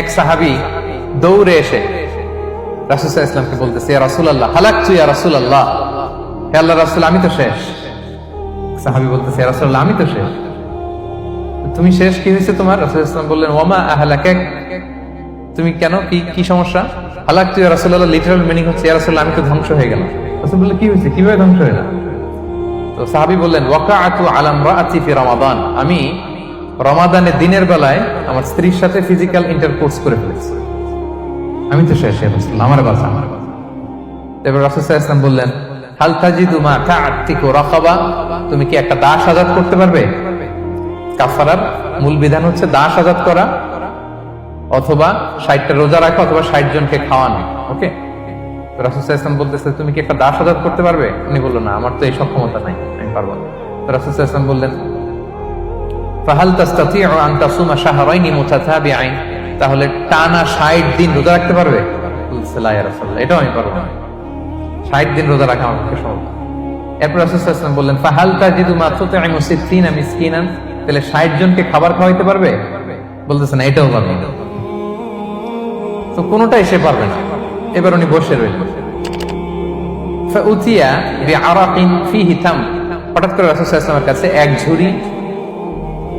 এক সাহাবি দৌড়ে এসে রাসুসাহ ইসলামকে বলতেছে রাসুল আল্লাহ হালাক তুই ইয়া রাসুল আল্লাহ হে আল্লাহ রাসুল, আমি তো শেষ। সাহাবি বলতেছে রাসুল আমি তো শেষ। তুমি শেষ কি হয়েছে তোমার? রাসুল ইসলাম বললেন ওমা আহলাকে তুমি কেন? কি কি সমস্যা? হালাক তুই রাসুল্লাহ লিটারাল মিনিং হচ্ছে, ইয়া আমি তো ধ্বংস হয়ে গেলাম। রাসুল বললে কি হয়েছে? কীভাবে ধ্বংস হয়ে তো সাহাবি বললেন, ওয়াকাআতু আলাম রাআতি ফি রমাদান। আমি রমাদানের দিনের বেলায় আমার স্ত্রীর সাথে ফিজিক্যাল ইন্টারকোর্স করে ফেলেছি। আমি তো শেষ হয়ে গেছিলাম আমার বাসা আমার বাসা। এবার রাসূল সাল্লাল্লাহু বললেন, হাল তাজিদু মা কা'তিকু রাকাবা? তুমি কি একটা দাস আজাদ করতে পারবে? কাফারার মূল বিধান হচ্ছে দাস আজাদ করা, অথবা ষাটটা রোজা রাখা, অথবা ষাট জনকে খাওয়ানো, ওকে? রাসুসাম বলতেছে, তুমি কি একটা দাস আজাদ করতে পারবে? উনি বলল, না, আমার তো এই সক্ষমতা নাই, আমি পারব না। রাসুসাম বললেন ফাহাল তাস্তাতিউ আন তাসুমা শাহরাইনি মুতাতাবিআইন। তাহলে টানা 60 দিন রোজা রাখতে পারবে? এটাও আমি পারব না। 60 দিন রোজা রাখা আমার পক্ষে সম্ভব। এরপর রাসূলুল্লাহ বললেন, ফাহাল তাজিদু মা তুতঈমু সিত্তিনা মিসকিনান। তাহলে 60 জনকে খাবার খাওয়াইতে পারবে? বলতেছে, না, এটাও পারবে তো কোনোটাই সে পারবে না। এবার উনি বসে রইলেন। ফাউতিয়া বিআরাকিন ফিহি তাম। হঠাৎ করে রাসূল সাল্লাল্লাহু আলাইহি ওয়াসাল্লামের কাছে এক ঝুড়ি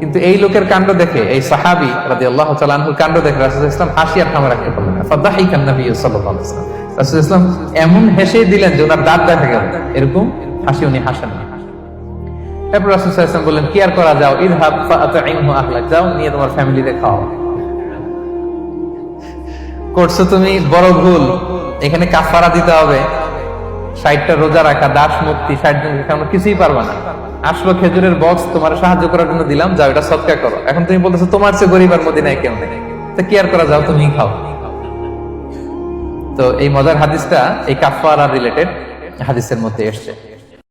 কিন্তু এই লোকের কাণ্ড দেখে, এই সাহাবী রাদিয়াল্লাহু তাআলা আনহুর কাণ্ড দেখে রাসূল ওয়াসাল্লাম হাসি আর থামা রাখতে পারলেন ওয়াসাল্লাম। রাসূল ওয়াসাল্লাম এমন হেসে দিলেন যে ওনার দাঁত দেখা গেল। এরকম হাসি উনি হাসেন না। এরপর রাসূল বললেন, কি আর করা যাও ইযহাব ফাআতঈমহু আহলাক। যাও, নিয়ে তোমার ফ্যামিলিতে খাও করছ তুমি? বড় ভুল। এখানে কাফারা দিতে হবে। ষাটটা রোজা রাখা, দাস মুক্তি ষাট জন আমরা কিছুই পারবা না। আসলো খেজুরের বক্স তোমার সাহায্য করার জন্য দিলাম, যাও, এটা সৎকার করো। এখন তুমি বলতেছো, তোমার চেয়ে গরিব আর মদিনায় কেউ নেই। তো আর করা যাও তুমি খাও। তো এই মজার হাদিসটা এই কাফারা রিলেটেড হাদিসের মধ্যে এসছে।